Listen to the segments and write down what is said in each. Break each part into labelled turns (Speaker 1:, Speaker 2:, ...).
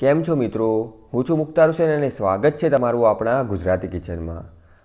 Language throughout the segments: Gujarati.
Speaker 1: કેમ છો મિત્રો? હું છું મુક્તાર હુસેન અને સ્વાગત છે તમારું આપણા ગુજરાતી કિચનમાં.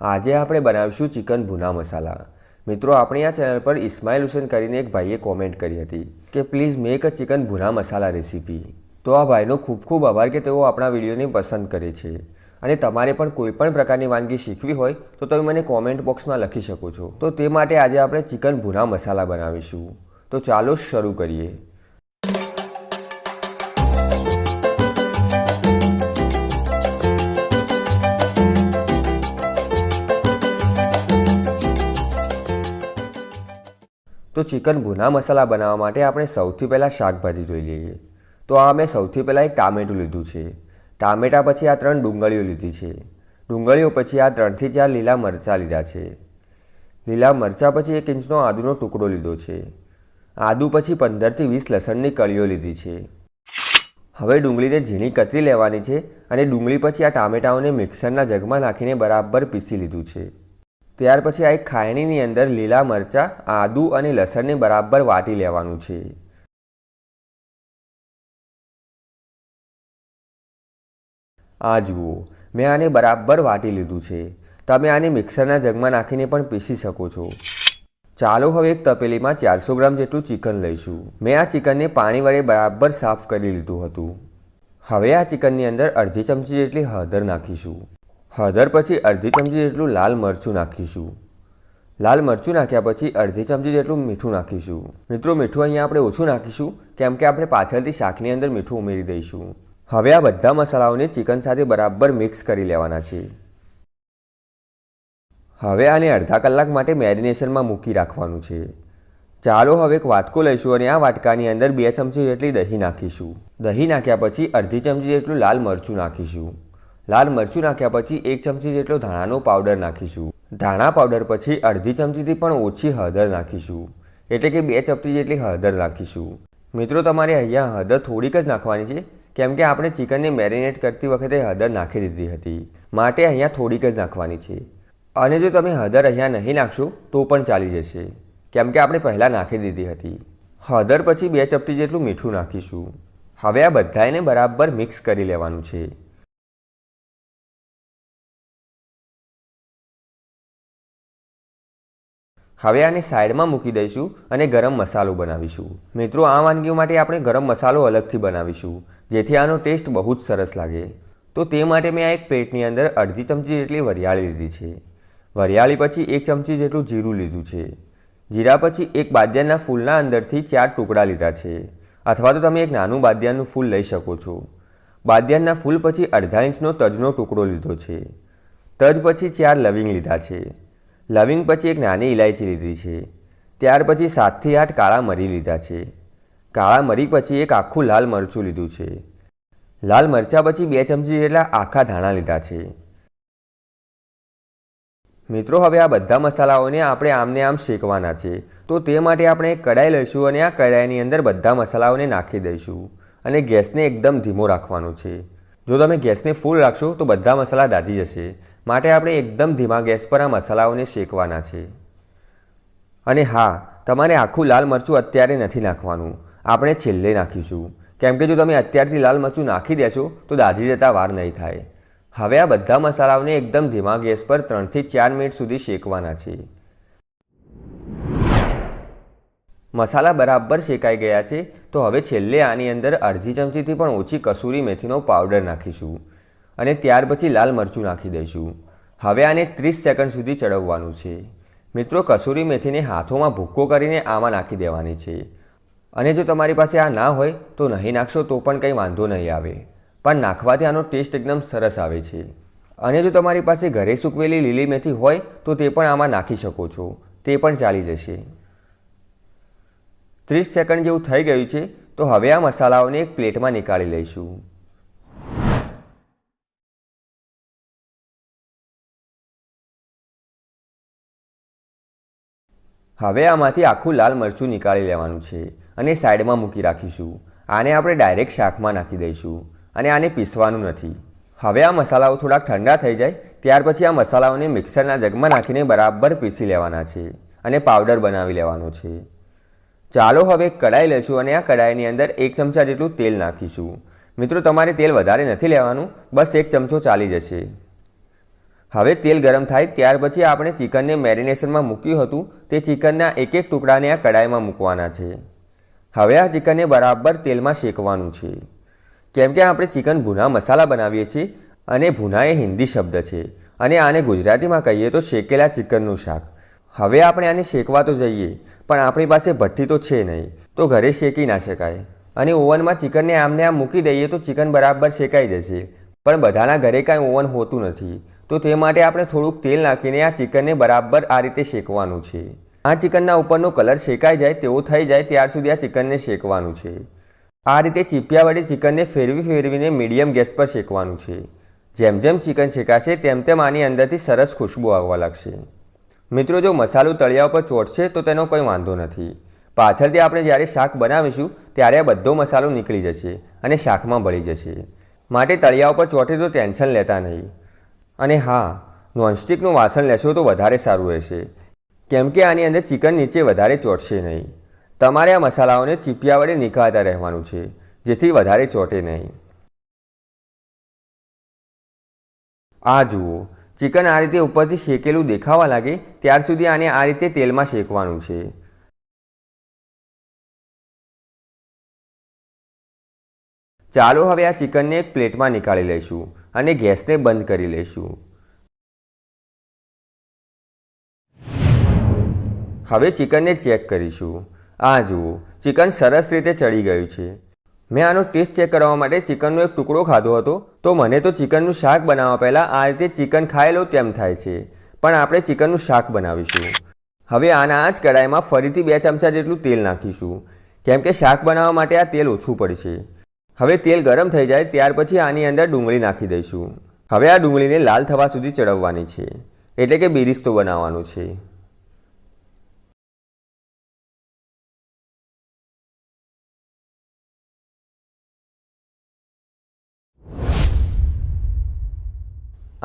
Speaker 1: આજે આપણે બનાવીશું ચિકન ભૂના મસાલા. મિત્રો, આપણી આ ચેનલ પર ઇસ્માઇલ હુસેન કરીને એક ભાઈએ કોમેન્ટ કરી હતી કે, please make a chicken bhuna masala recipe. તો આ ભાઈનો ખૂબ ખૂબ આભાર કે તેઓ આપણા વિડીયોને પસંદ કરે છે. અને તમારે પણ કોઈ પણ પ્રકારની વાનગી શીખવી હોય, તો તમે મને કોમેન્ટ બોક્સમાં લખી શકો છો. તો તે માટે આજે આપણે ચિકન ભૂના મસાલા બનાવીશું. તો ચાલો શરૂ કરીએ. તો ચિકન ભૂના મસાલા બનાવવા માટે આપણે સૌથી પહેલાં શાકભાજી જોઈ લઈએ. તો આ મેં સૌથી પહેલાં એક ટામેટું લીધું છે. ટામેટા પછી આ ત્રણ ડુંગળીઓ લીધી છે. ડુંગળીઓ પછી આ ત્રણથી ચાર લીલા મરચાં લીધા છે. લીલા મરચાં પછી એક ઇંચનો આદુનો ટુકડો લીધો છે. આદુ પછી પંદરથી વીસ લસણની કળીઓ લીધી છે. હવે ડુંગળીને ઝીણી કતરી લેવાની છે અને ડુંગળી પછી આ ટામેટાઓને મિક્સરના જગમાં નાખીને બરાબર પીસી લીધું છે. ત્યાર પછી આ એક ખાયણીની અંદર લીલા મરચાં, આદુ અને લસણને બરાબર વાટી લેવાનું છે. આ જુઓ, મેં આને બરાબર વાટી લીધું છે. તમે આને મિક્સરના જગમાં નાખીને પણ પીસી શકો છો. ચાલો હવે એક તપેલીમાં ચારસો ગ્રામ જેટલું ચિકન લઈશું. મેં આ ચિકનને પાણી વડે બરાબર સાફ કરી લીધું હતું. હવે આ ચિકનની અંદર અડધી ચમચી જેટલી હળદર નાખીશું. હળદર પછી અડધી ચમચી જેટલું લાલ મરચું નાખીશું. લાલ મરચું નાખ્યા પછી અડધી ચમચી જેટલું મીઠું નાખીશું. મિત્રો, મીઠું અહીંયા આપણે ઓછું નાખીશું, કેમ કે આપણે પાછળથી શાકની અંદર મીઠું ઉમેરી દઈશું. હવે આ બધા મસાલાઓને ચિકન સાથે બરાબર મિક્સ કરી લેવાના છે. હવે આને અડધા કલાક માટે મેરિનેશનમાં મૂકી રાખવાનું છે. ચાલો હવે એક વાટકો લઈશું અને આ વાટકાની અંદર બે ચમચી જેટલી દહીં નાખીશું. દહીં નાખ્યા પછી અડધી ચમચી જેટલું લાલ મરચું નાખીશું. લાલ મરચું નાખ્યા પછી એક ચમચી જેટલો ધાણાનો પાવડર નાખીશું. ધાણા પાવડર પછી અડધી ચમચીથી પણ ઓછી હળદર નાખીશું. એટલે કે બે ચપટી જેટલી હળદર નાખીશું. મિત્રો, તમારે અહીંયા હળદર થોડીક જ નાખવાની છે. કેમ કે આપણે ચિકનને મેરિનેટ કરતી વખતે હળદર નાખી દીધી હતી. માટે અહીંયા થોડીક જ નાખવાની છે. અને જો તમે હળદર અહીંયા નહીં નાખશો, તો પણ ચાલી જશે. કેમ કે આપણે પહેલાં નાખી દીધી હતી. હળદર પછી બે ચપટી જેટલું મીઠું નાખીશું. હવે આ બધાને બરાબર મિક્સ કરી લેવાનું છે. હવે આને સાઈડમાં મૂકી દઈશું અને ગરમ મસાલો બનાવીશું. મિત્રો, આ વાનગીઓ માટે આપણે ગરમ મસાલો અલગથી બનાવીશું, જેથી આનો ટેસ્ટ બહુ જ સરસ લાગે. તો તે માટે મેં આ એક પ્લેટની અંદર અડધી ચમચી જેટલી વરિયાળી લીધી છે. વરિયાળી પછી એક ચમચી જેટલું જીરું લીધું છે. જીરા પછી એક બાદિયાના ફૂલના અંદરથી ચાર ટુકડા લીધા છે. અથવા તો તમે એક નાનું બાદિયાનું ફૂલ લઈ શકો છો. બાદિયાના ફૂલ પછી અડધા ઇંચનો તજનો ટુકડો લીધો છે. તજ પછી ચાર લવિંગ લીધા છે. લવિંગ પછી એક નાની ઇલાયચી લીધી છે. ત્યાર પછી સાતથી આઠ કાળા મરી લીધા છે. કાળા મરી પછી એક આખું લાલ મરચું લીધું છે. લાલ મરચાં પછી બે ચમચી જેટલા આખા ધાણા લીધા છે. મિત્રો, હવે આ બધા મસાલાઓને આપણે આમને આમ શેકવાના છે. તો તે માટે આપણે એક કડાઈ લઈશું અને આ કડાઈની અંદર બધા મસાલાઓને નાખી દઈશું. અને ગેસને એકદમ ધીમો રાખવાનો છે. જો તમે ગેસને ફૂલ રાખશો તો બધા મસાલા દાજી જશે. માટે આપણે એકદમ ધીમા ગેસ પર આ મસાલાઓને શેકવાના છે. અને હા, તમારે આખું લાલ મરચું અત્યારે નથી નાખવાનું. આપણે છેલ્લે નાખીશું. કેમ કે જો તમે અત્યારથી લાલ મરચું નાખી દેશો, તો દાજી જતા વાર નહીં થાય. હવે આ બધા મસાલાઓને એકદમ ધીમા ગેસ પર ત્રણથી ચાર મિનિટ સુધી શેકવાના છે. મસાલા બરાબર શેકાઈ ગયા છે, તો હવે છેલ્લે આની અંદર અડધી ચમચીથી પણ ઓછી કસૂરી મેથીનો પાવડર નાખીશું અને ત્યાર પછી લાલ મરચું નાખી દઈશું. હવે આને ત્રીસ સેકન્ડ સુધી ચડવવાનું છે. મિત્રો, કસૂરી મેથીને હાથોમાં ભૂક્કો કરીને આમાં નાખી દેવાની છે. અને જો તમારી પાસે આ ના હોય, તો નહીં નાખશો તો પણ કંઈ વાંધો નહીં આવે. પણ નાખવાથી આનો ટેસ્ટ એકદમ સરસ આવે છે. અને જો તમારી પાસે ઘરે સૂકવેલી લીલી મેથી હોય, તો તે પણ આમાં નાખી શકો છો. તે પણ ચાલી જશે. ત્રીસ સેકન્ડ જેવું થઈ ગયું છે, તો હવે આ મસાલાઓને એક પ્લેટમાં નીકાળી લઈશું. હવે આમાંથી આખું લાલ મરચું નીકાળી લેવાનું છે અને સાઈડમાં મૂકી રાખીશું. આને આપણે ડાયરેક્ટ શાકમાં નાખી દઈશું અને આને પીસવાનું નથી. હવે આ મસાલાઓ થોડાક ઠંડા થઈ જાય, ત્યાર પછી આ મસાલાઓને મિક્સરના જગમાં નાખીને બરાબર પીસી લેવાના છે અને પાવડર બનાવી લેવાનો છે. ચાલો હવે કડાઈ લઈશું અને આ કડાઈની અંદર એક ચમચા જેટલું તેલ નાખીશું. મિત્રો, તમારે તેલ વધારે નથી લેવાનું, બસ એક ચમચો ચાલી જશે. હવે તેલ ગરમ થાય ત્યાર પછી આપણે ચિકનને મેરિનેશનમાં મૂક્યું હતું, તે ચિકનના એક એક ટુકડાને આ કડાઈમાં મૂકવાના છે. હવે આ ચિકનને બરાબર તેલમાં શેકવાનું છે. કેમ કે આપણે ચિકન ભૂના મસાલા બનાવીએ છીએ અને ભૂના એ હિન્દી શબ્દ છે. અને આને ગુજરાતીમાં કહીએ તો શેકેલા ચિકનનું શાક. હવે આપણે આને શેકવા તો જઈએ, પણ આપણી પાસે ભઠ્ઠી તો છે નહીં. તો ઘરે શેકી ના શકાય. અને ઓવનમાં ચિકનને આમને આમ મૂકી દઈએ તો ચિકન બરાબર શેકાઈ જશે. પણ બધાના ઘરે કાંઈ ઓવન હોતું નથી. તો તે માટે આપણે થોડુંક તેલ નાખીને આ ચિકનને બરાબર આ રીતે શેકવાનું છે. આ ચિકનના ઉપરનો કલર શેકાઈ જાય તેવો થઈ જાય ત્યાર સુધી આ ચિકનને શેકવાનું છે. આ રીતે ચીપિયા વડે ચિકનને ફેરવી ફેરવીને મીડિયમ ગેસ પર શેકવાનું છે. જેમ જેમ ચિકન શેકાશે તેમ તેમ આની અંદરથી સરસ ખુશ્બુ આવવા લાગશે. મિત્રો, જો મસાલો તળિયા ઉપર ચોટશે, તો તેનો કોઈ વાંધો નથી. પાછળથી આપણે જ્યારે શાક બનાવીશું, ત્યારે આ બધો મસાલો નીકળી જશે અને શાકમાં ભળી જશે. માટે તળિયા ઉપર ચોટે તો ટેન્શન લેતા નહીં. અને હા, નોનસ્ટિકનું વાસણ લેશો તો વધારે સારું રહેશે. કેમ કે આની અંદર ચિકન નીચે વધારે ચોટશે નહીં. તમારે આ મસાલાઓને ચીપિયા વડે નીકાળતા રહેવાનું છે, જેથી વધારે ચોટે નહીં. આ જુઓ ચિકન આ રીતે ઉપરથી શેકેલું દેખાવા લાગે, ત્યાર સુધી આને આ રીતે તેલમાં શેકવાનું છે. ચાલો હવે આ ચિકનને એક પ્લેટમાં નીકાળી લઈશું અને ગેસને બંધ કરી લઈશું. હવે ચિકનને ચેક કરીશું. આ જુઓ, ચિકન સરસ રીતે ચડી ગયું છે. મેં આનો ટેસ્ટ ચેક કરવા માટે ચિકનનો એક ટુકડો ખાધો હતો. તો મને તો ચિકનનું શાક બનાવવા પહેલાં આ રીતે ચિકન ખાયેલો તેમ થાય છે. પણ આપણે ચિકનનું શાક બનાવીશું. હવે આના આ જ કડાઈમાં ફરીથી બે ચમચા જેટલું તેલ નાખીશું. કેમ કે શાક બનાવવા માટે આ તેલ ઓછું પડશે. હવે તેલ ગરમ થઈ જાય ત્યાર પછી આની અંદર ડુંગળી નાખી દઈશું. હવે આ ડુંગળીને લાલ થવા સુધી ચડવવાની છે. એટલે કે બિરિસ્તો બનાવવાનું છે.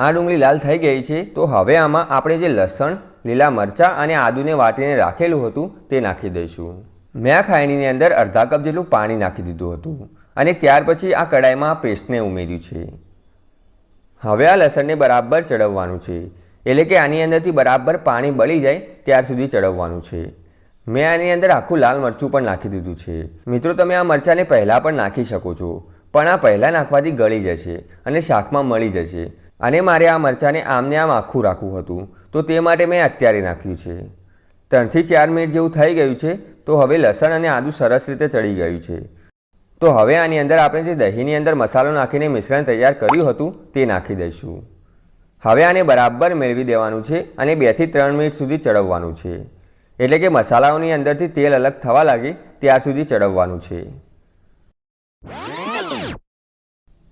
Speaker 1: આ ડુંગળી લાલ થઈ ગઈ છે, તો હવે આમાં આપણે જે લસણ, લીલા મરચાં અને આદુને વાટીને રાખેલું હતું તે નાખી દઈશું. મેં ખાયણીની અંદર અડધા કપ જેટલું પાણી નાખી દીધું હતું અને ત્યાર પછી આ કડાઈમાં પેસ્ટને ઉમેર્યું છે. હવે આ લસણને બરાબર ચડવવાનું છે, એટલે કે આની અંદરથી બરાબર પાણી બળી જાય ત્યાર સુધી ચડવવાનું છે. મેં આની અંદર આખું લાલ મરચું પણ નાખી દીધું છે. મિત્રો, તમે આ મરચાંને પહેલાં પણ નાખી શકો છો, પણ આ પહેલાં નાખવાથી ગળી જશે અને શાકમાં મળી જશે. અને મારે આ મરચાંને આમને આમ આખું રાખવું હતું. તો તે માટે મેં અત્યારે નાખ્યું છે. ત્રણથી ચાર મિનિટ જેવું થઈ ગયું છે, તો હવે લસણ અને આદું સરસ રીતે ચડી ગયું છે. તો હવે આની અંદર આપણે જે દહીંની અંદર મસાલો નાખીને મિશ્રણ તૈયાર કર્યું હતું, તે નાખી દઈશું. હવે આને બરાબર મેળવી દેવાનું છે અને બેથી ત્રણ મિનિટ સુધી ચડવવાનું છે. એટલે કે મસાલાઓની અંદરથી તેલ અલગ થવા લાગે ત્યાર સુધી ચડવવાનું છે.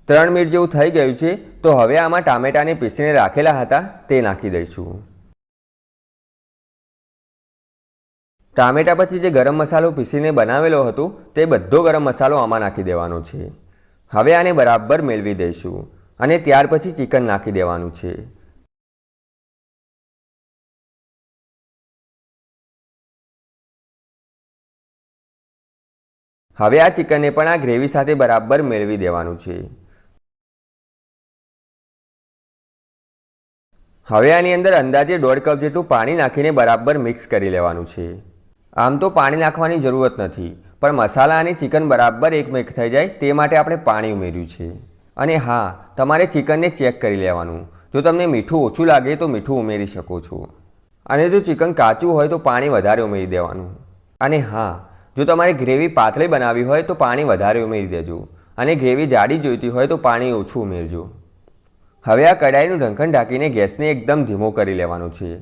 Speaker 1: ત્રણ મિનિટ જેવું થઈ ગયું છે, તો હવે આમાં ટામેટાને પીસીને રાખેલા હતા, તે નાખી દઈશું. ટામેટા પછી જે ગરમ મસાલો પીસીને બનાવેલો હતો, તે બધો ગરમ મસાલો આમાં નાખી દેવાનો છે. હવે આને બરાબર મેળવી દઈશું, અને ત્યાર પછી ચિકન નાખી દેવાનું છે. હવે આ ચિકનને પણ આ ગ્રેવી સાથે બરાબર મેળવી દેવાનું છે. હવે આની અંદર અંદાજે દોઢ કપ જેટલું પાણી નાખીને બરાબર મિક્સ કરી લેવાનું છે. આમ તો પાણી નાખવાની જરૂરત નથી, પણ મસાલા અને ચિકન બરાબર એકમેક થઈ જાય તે માટે આપણે પાણી ઉમેર્યું છે. અને હા, તમારે ચિકનને ચેક કરી લેવાનું. જો તમને મીઠું ઓછું લાગે તો મીઠું ઉમેરી શકો છો. અને જો ચિકન કાચું હોય તો પાણી વધારે ઉમેરી દેવાનું. અને હા, જો તમારે ગ્રેવી પાતળી બનાવવી હોય તો પાણી વધારે ઉમેરી દેજો. અને ગ્રેવી જાડી જોઈતી હોય તો પાણી ઓછું ઉમેરજો. હવે આ કડાઈનું ઢંકણ ઢાંકીને ગેસને એકદમ ધીમો કરી લેવાનું છે.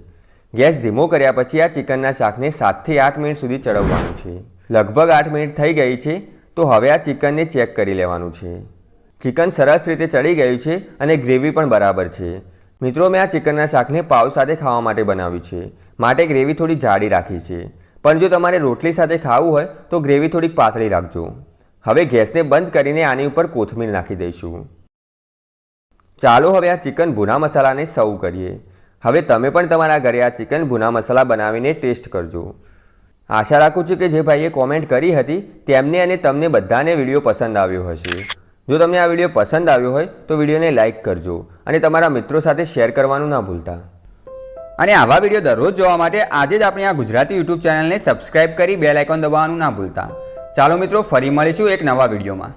Speaker 1: ગેસ ધીમો કર્યા પછી આ ચિકનના શાકને સાતથી આઠ મિનિટ સુધી ચડવવાનું છે. લગભગ આઠ મિનિટ થઈ ગઈ છે, તો હવે આ ચિકનને ચેક કરી લેવાનું છે. ચિકન સરસ રીતે ચડી ગયું છે અને ગ્રેવી પણ બરાબર છે. મિત્રો, મેં આ ચિકનના શાકને પાવ સાથે ખાવા માટે બનાવ્યું છે. માટે ગ્રેવી થોડી જાડી રાખી છે. પણ જો તમારે રોટલી સાથે ખાવું હોય, તો ગ્રેવી થોડીક પાતળી રાખજો. હવે ગેસને બંધ કરીને આની ઉપર કોથમીર નાખી દઈશું. ચાલો હવે આ ચિકન ભૂના મસાલાને સર્વ કરીએ. હવે તમે પણ તમારા ઘરે આ ચિકન ભૂના મસાલા બનાવીને ટેસ્ટ કરજો. આશા રાખું છું કે જે ભાઈએ કોમેન્ટ કરી હતી તેમને અને તમને બધાને વીડિયો પસંદ આવ્યો હશે. જો તમને આ વીડિયો પસંદ આવ્યો હોય તો વિડીયોને લાઇક કરજો અને તમારા મિત્રો સાથે શેર કરવાનું ના ભૂલતા.
Speaker 2: અને આવા વીડિયો દરરોજ જોવા માટે આજે જ આપણી આ ગુજરાતી યુટ્યુબ ચેનલને સબસ્ક્રાઇબ કરી બેલ આઇકોન દબાવવાનું ના ભૂલતા. ચાલો મિત્રો, ફરી મળીશું એક નવા વિડીયોમાં.